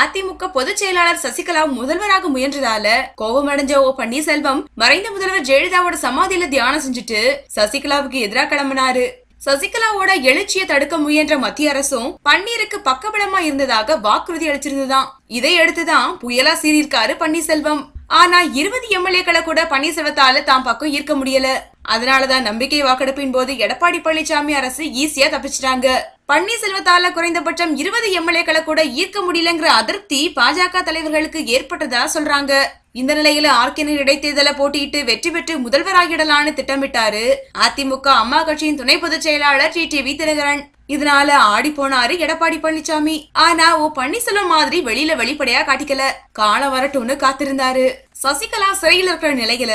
அதிமுக பொதுச் செயலாளர் சசிகலா முதல்வராக முயன்றதால கோபமடைஞ்ச ஓ பன்னீர்செல்வம் மறைந்த முதல்வர் ஜெயலலிதாவோட சமாதியில தியானம் செஞ்சுட்டு சசிகலாவுக்கு எதிராக கிளம்பினாரு. சசிகலாவோட எழுச்சியை தடுக்க முயன்ற மத்திய அரசும் பன்னீருக்கு பக்கபலமா இருந்ததாக வாக்குறுதி அளிச்சிருந்ததாம் இதை அடுத்துதான் புயலா சீறியிருக்காரு பன்னீர்செல்வம். ஆனா இருபது எம்எல்ஏக்களை கூட பன்னீர்செல்வத்தால தாம் பக்கம் ஈர்க்க முடியல. அதனாலதான் நம்பிக்கை வாக்கெடுப்பின் போது எடப்பாடி பழனிசாமி அரசு ஈஸியா தப்பிச்சிட்டாங்க. பன்னீர்செல்வத்தால குறைந்தபட்சம் இருபது எம்எல்ஏக்களை கூட ஈர்க்க முடியலங்கிற அதிருப்தி பாஜக தலைவர்களுக்கு ஏற்பட்டதா சொல்றாங்க. இந்த நிலையில ஆர்கேனர் இடைத்தேர்தல போட்டியிட்டு வெற்றி பெற்று முதல்வராகிடலான்னு திட்டமிட்டாரு அதிமுக அம்மா கட்சியின் துணை பொதுச் செயலாளர் டி. டிவி தினகரன் இதனால ஆடி போனாரு எடப்பாடி பழனிசாமி ஆனா ஓ பன்னீர்செல்வம் மாதிரி வெளியில வெளிப்படையா காட்டிக்கல. காலம் வரட்டும்னு காத்திருந்தாரு. சசிகலா சிறையில் இருக்கிற நிலையில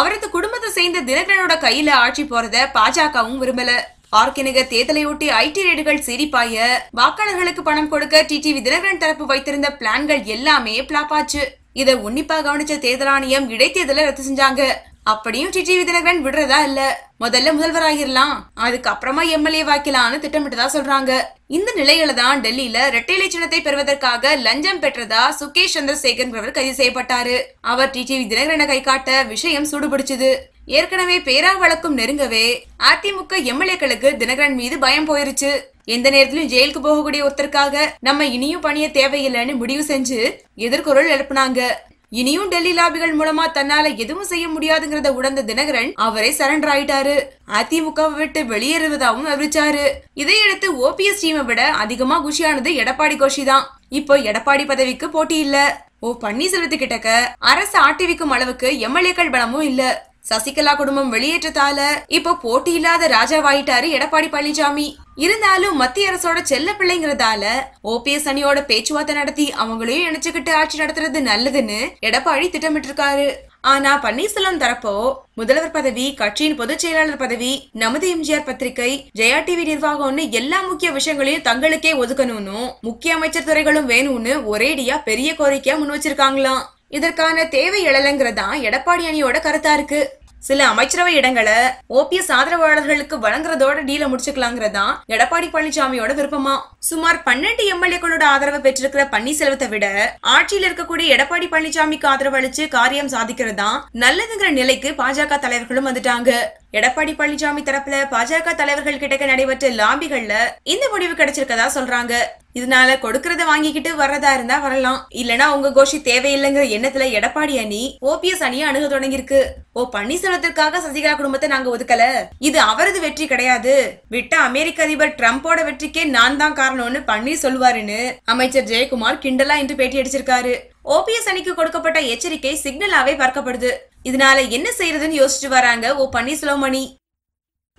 அவரது குடும்பத்தை சேர்ந்த தினகரனோட கையில ஆட்சி போறத பாஜகவும் விரும்பல. ஆர்கினிகர் தேர்தலையொட்டி ஐடி ரேடுகள் சிரிப்பாய. வாக்காளர்களுக்கு பணம் கொடுக்க டிடிவி தினகரன் தரப்பு வைத்திருந்த பிளான்கள் எல்லாமே பிளாப்பாச்சு இத உன்னிப்பா கவனிச்ச தேர்தல் ஆணையம் இடைத்தேர்தலை ரத்து செஞ்சாங்க. அப்படியும் டிடிவி தினகரன் விடுறதா இல்ல? முதல்ல முதல்வராகிரலாம் அதுக்கப்புறமா எம்எல்ஏ வாக்கலாம்னு திட்டமிட்டதா சொல்றாங்க. இந்த நிலையில தான் டெல்லியில ரெட்டைலை சின்னத்தை பெறுவதற்காக லஞ்சம் பெற்றதா சுகேஷ் சந்திரசேகர் கைது செய்யப்பட்டாரு. அவர் டிடிவி தினகரனை கை காட்ட விஷயம் சூடுபிடிச்சது. ஏற்கனவே பேரா வழக்கும் நெருங்கவே அதிமுக எம்எல்ஏக்களுக்கு தினகரன் மீது பயம் போயிருச்சு. எந்த நேரத்திலும் ஜெயிலுக்கு போகக்கூடிய ஒருத்தருக்காக நம்ம இனியும் பணிய தேவையில்லைன்னு முடிவு செஞ்சு எதிர்குரல் எழுப்புனாங்க. இனியும் டெல்லி லாபிகள் மூலமா தன்னால எதுவும் செய்ய முடியாதுங்கிறத உணர்ந்த தினகரன் அவரே சரண்டர் ஆயிட்டாரு. அதிமுகவை விட்டு வெளியேறுவதாகவும் அறிவிச்சாரு இதையடுத்து ஓபிஎஸ் டீமை விட அதிகமா குஷியானது எடப்பாடி கோஷி தான். இப்போ எடப்பாடி பதவிக்கு போட்டி இல்ல. ஓ பன்னீர்செல்வத்துக்கிட்டக்க அரசு ஆட்டிவிக்கும் அளவுக்கு எம்எல்ஏக்கள் பலமும் இல்ல. சசிகலா குடும்பம் வெளியேற்றத்தால இப்போ போட்டி இல்லாத ராஜாவாயிட்டாரு எடப்பாடி பழனிசாமி. இருந்தாலும் மத்திய அரசோட செல்ல பிள்ளைங்கிறதால ஓபிஎஸ் அணியோட பேச்சுவார்த்தை நடத்தி அவங்களையும் இணைச்சுக்கிட்டு ஆட்சி நடத்துறது நல்லதுன்னு எடப்பாடி திட்டமிட்டு இருக்காரு ஆனா பன்னீர்செல்வம் தரப்போ முதல்வர் பதவி கட்சியின் பொதுச் செயலாளர் பதவி நமது எம்ஜிஆர் பத்திரிகை ஜெயா டிவி நிர்வாகம்னு எல்லா முக்கிய விஷயங்களையும் தங்களுக்கே ஒதுக்கணும்னு முக்கிய அமைச்சர் துறைகளும் வேணும்னு ஒரேடியா பெரிய கோரிக்கையா முன் வச்சிருக்காங்களாம். இதற்கான தேவை எழலைங்கிறதா எடப்பாடி அணியோட கருத்தா இருக்கு. சில அமைச்சரவை இடங்களை ஓபிஎஸ் ஆதரவாளர்களுக்கு வழங்குறதோட டீல முடிச்சுக்கலாங்கிறதா எடப்பாடி பழனிசாமியோட விருப்பமா? சுமார் பன்னெண்டு எம்எல்ஏக்களோட ஆதரவை பெற்றிருக்கிற பன்னீர்செல்வத்தை விட ஆட்சியில் இருக்கக்கூடிய எடப்பாடி பழனிசாமிக்கு ஆதரவு அளிச்சு காரியம் சாதிக்கிறதா நல்லதுங்கிற நிலைக்கு பாஜக தலைவர்களும் வந்துட்டாங்க. எடப்பாடி பழனிசாமி தரப்புல பாஜக தலைவர்கள் கிட்ட நடைபெற்ற லாபிகள்ல இந்த முடிவு கிடைச்சிருக்கதா சொல்றாங்க. இதனால கொடுக்கறத வாங்கிக்கிட்டு வர்றதா இருந்தா வரலாம். இல்லனா உங்க கோஷி தேவையில்லைங்கிற எண்ணத்துல எடப்பாடி அணி ஓபிஎஸ் அணியை அணுக தொடங்கியிருக்கு. ஓ பன்னீர்செல்வத்திற்காக சசிகலா குடும்பத்தை நாங்க ஒதுக்கல. இது அவரது வெற்றி கிடையாது. விட்ட அமெரிக்க அதிபர் ட்ரம்போட வெற்றிக்கே நான் தான் காரணம்னு பன்னீர் சொல்லுவாருன்னு அமைச்சர் ஜெயக்குமார் கிண்டலா இன்று பேட்டி அடிச்சிருக்காரு. ஓபிஎஸ் அணிக்கு கொடுக்கப்பட்ட எச்சரிக்கை சிக்னலாவே பார்க்கப்படுது. இதனால என்ன செய்யறதுன்னு யோசிச்சு வராங்க ஓ பன்னீர்செல்வம் அணி.